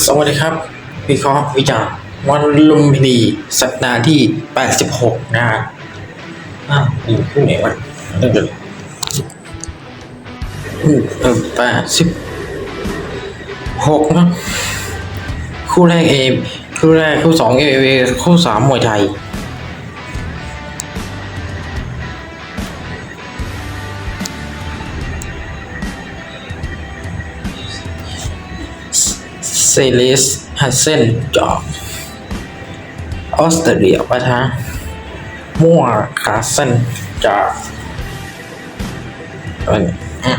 สวัสดีครับวิเคราะห์วิจารณ์วันลุมพินีสัปดาห์ที่ 86 นะฮะอ้าวอยู่ที่ไหนวะเริ่มเลยอืมเออแปดสิบหกนะคู่แรกเอคู่แรกคู่สองเอเอคู่สามมวยไทย เซเลสฮัสเซนจากออสเตรเลียปะทะมัวคาเซนจอิ่มอืม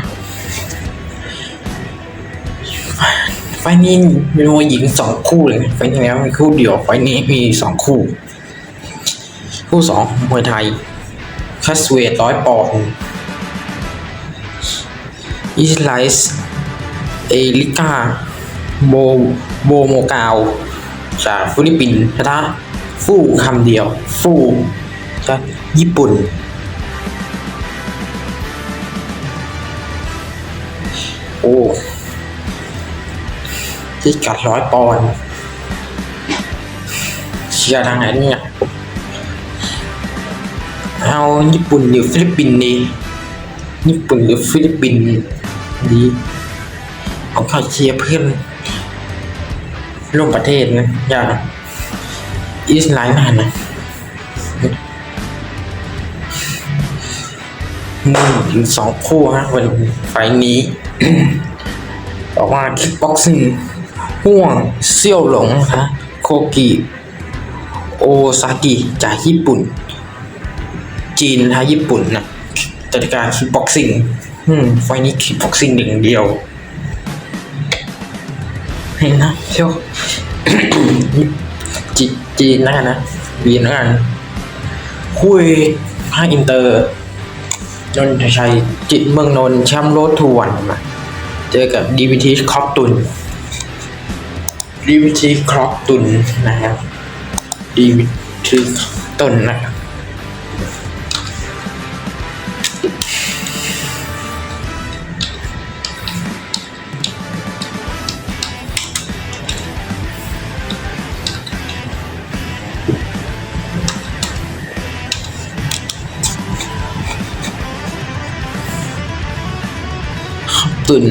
ไฟนี้มีมวยหญิงสองคู่เลยไฟล์ที่แล้วมีคู่เดียวไฟนี้มีสองคู่ คู่สองมวยไทยคัสเวทร้อยปอนด์อิสไลส์เอลิก้า โบโบโมกาว จากฟิลิปปินส์ชนะฟู่คำเดียว ฟู่จากญี่ปุ่น โอ้ที่กัดร้อยปอนด์เชียร์ทางไหนเนี่ย เอาญี่ปุ่นหรือฟิลิปปินส์ดีญี่ปุ่นหรือฟิลิปปินส์ดีเอาข้าเชียร์เพื่อน ร่วมประเทศนะอย่างอิสไลน์มานะหนึ่งถึงสองคู่ฮะวันไฟนี้บอกว่าคิกบ็อกซิ่งห่วงเซี่ยวหลงนะโคกิโอซากิจากญี่ปุ่น จีนนะญี่ปุ่นนะจัดการคิกบ็อกซิ่งไฟนี้คิกบ็อกซิ่งหนึ่งเดียว นนะเที่ยวจีจีนนะนะวีนนะกันคุยภาคอินเตอร์นนทชัยจิตเมืองนนท์แชมป์โรถทวนมาเจอกับดีวิทีครอบตุนดีวิทีครอบตุนนะครับดีวิทีตุนนะครับ ตุน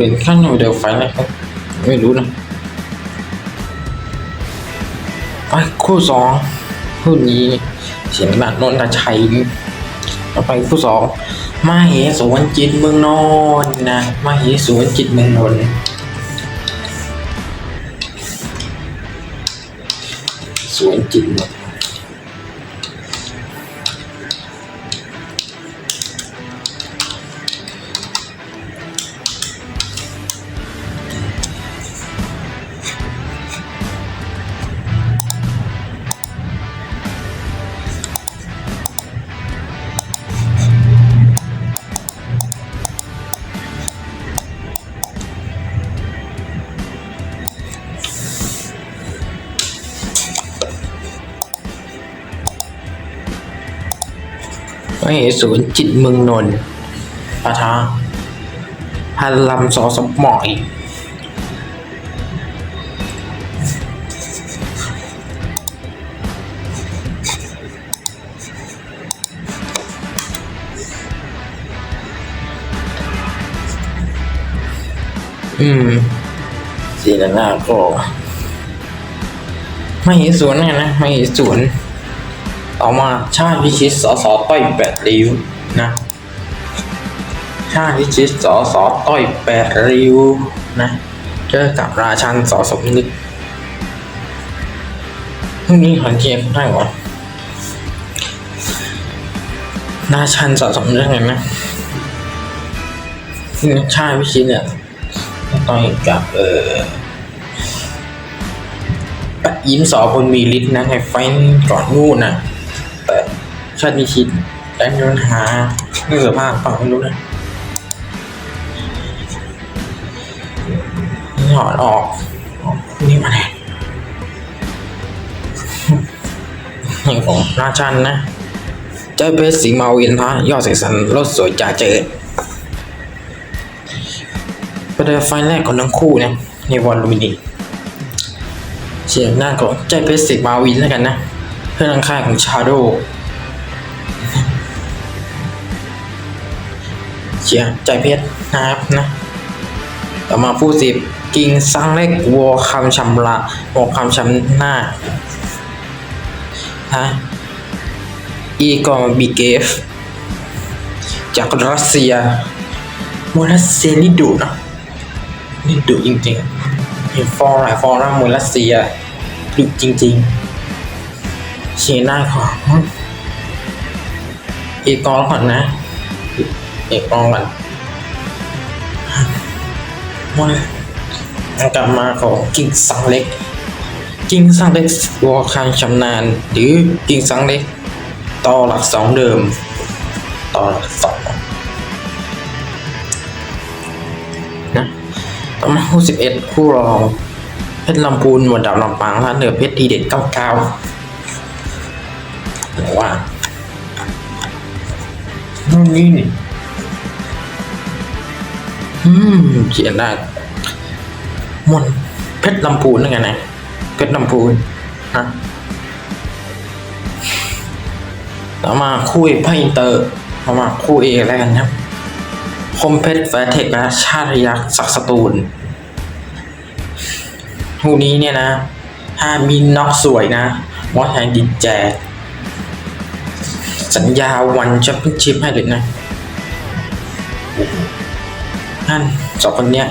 ดีวิทรีเหมือนข้างในเดียวไฟอะไรครับ ไม่รู้นะไปคู่สองคู่นี้เสียงแบบนนทชัยต่อไปคู่สองมาเหสวนจิตเมืองนอนนะมาเหสวนจิตเมืองนนสวนจิตเมือง มาเหสวนจิตเมืองนนท์ปะทะพันลำสอสมหมอยอืมสีหน้าก็ไม่เห็นสวนไงนะไม่เห็นสวน ต่อมาชาติพิชิตสอสอต้อยแปดริ้วนะชาติพิชิตสอสอต้อยแปดริ้วนะเจอกับราชันสอสมนึกพรุ่งนี้ขอนเทียบได้หรอราชันสอสมนึกไงนะชาติพิชิตเนี่ยต้อยกับเออปะยิ้มสอคนมีฤทธิ์นะในไฟท์ก่อนนู่นนะ ชาติพิชิตได้มีปัญหาเรื่องสภาพเปล่าไม่รู้นะถอดออกนี่มาไหนนี่ของราชันนะ เจ้าเพชรสีมาวินทะยอดเสกสรรรถสวยจ่าเจอประเดิมไฟแรกของทั้งคู่เนี่ยในวันลุมินีเสียงหน้าของเจ้าเพชรสีมาวินแล้วกันนะ เพื่อนข้างของชาโดเชียใจเพชรนะครับนะต่อมาผู้สิบกิงสังเล็กวัวคำชำละวัวคำชำหน้าฮะอีกอร์บิเกฟ จากรัสเซียมวยรัสเซียนี่ดุนะนี่ดุจริงๆเห็นฟอร์หลายฟอร์นะมวยรัสเซียดุจริง ๆ เชียร์หน้าของอีกอร์ก่อนนะอีกอร์ก่อนมันกลับมาของกิ่งสังเล็ก กิ่งสังเล็กวัวคันชำนาญ หรือกิ่งสังเล็ก ต่อหลักสองเดิม ต่อหลักสองนะต่อมาคู่สิบเอ็ดคู่รองเพชรลำพูนหมวดดาวลำปางและเหนือเพชรทีเด็ดเก้าเก้า หรือว่านู่นนี่นี่อืมเขียนได้มนเพชรลำพูนนั่นไงนะเพชรลำพูนนะต่อมาคู่เอกพระอินเตอร์ต่อมาคู่เอกแล้วกันครับคมเพชรแฟร์เทคและชาติยักษ์ศักดิ์สตูลคู่นี้เนี่ยนะ ถ้ามีน็อกสวยนะมอสแทนดินแจก สัญญาวันแชมเปี้ยนชิพให้เลยนะนั่นสองคนเนี้ย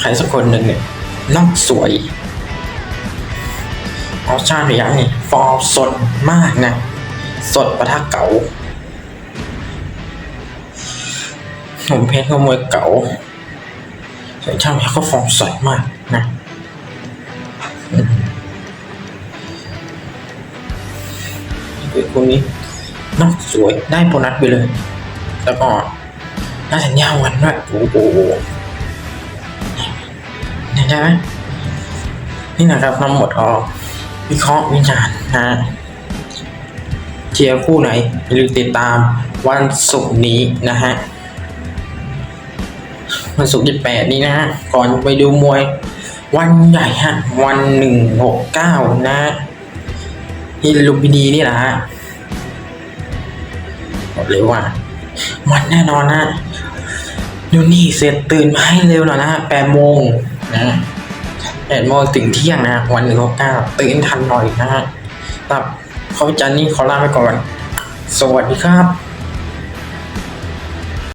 ใครสักคนหนึ่งเนี่ยน่าสวยเอาชาติยังนี่ฟอร์มสดมากนะ สดประทักเก๋าผมเพชรขโมวยเก๋าแต่ช่างเพชรก็ฟอร์มสดมากนะอืมเด็กคนนี้ น่าสวยได้โบนัสไปเลย แล้วก็น่าสัญญาวันด้วยโอ้โหเห็นไหมนี่นะครับทั้งหมดก็วิเคราะห์วิจารณ์นะเชียร์คู่ไหนอย่าลืมติดตามวันศุกร์นี้นะฮะวันศุกร์ที่แปดนี้นะฮะก่อนไปดูมวย วันใหญ่ฮะวันหนึ่งหกเก้านะฮะที่ลุมพินีนี่แหละฮะ บอกเลยว่า มันแน่นอนนะเดี๋ยวนี้เสร็จตื่นมาให้เร็วหน่อยนะแปดโมงนะแปดโมงถึงเที่ยงนะ วันหนึ่งเก้าตื่นทันหน่อยนะฮะครับ เขาจันนี่ขอลาไปก่อน สวัสดีครับ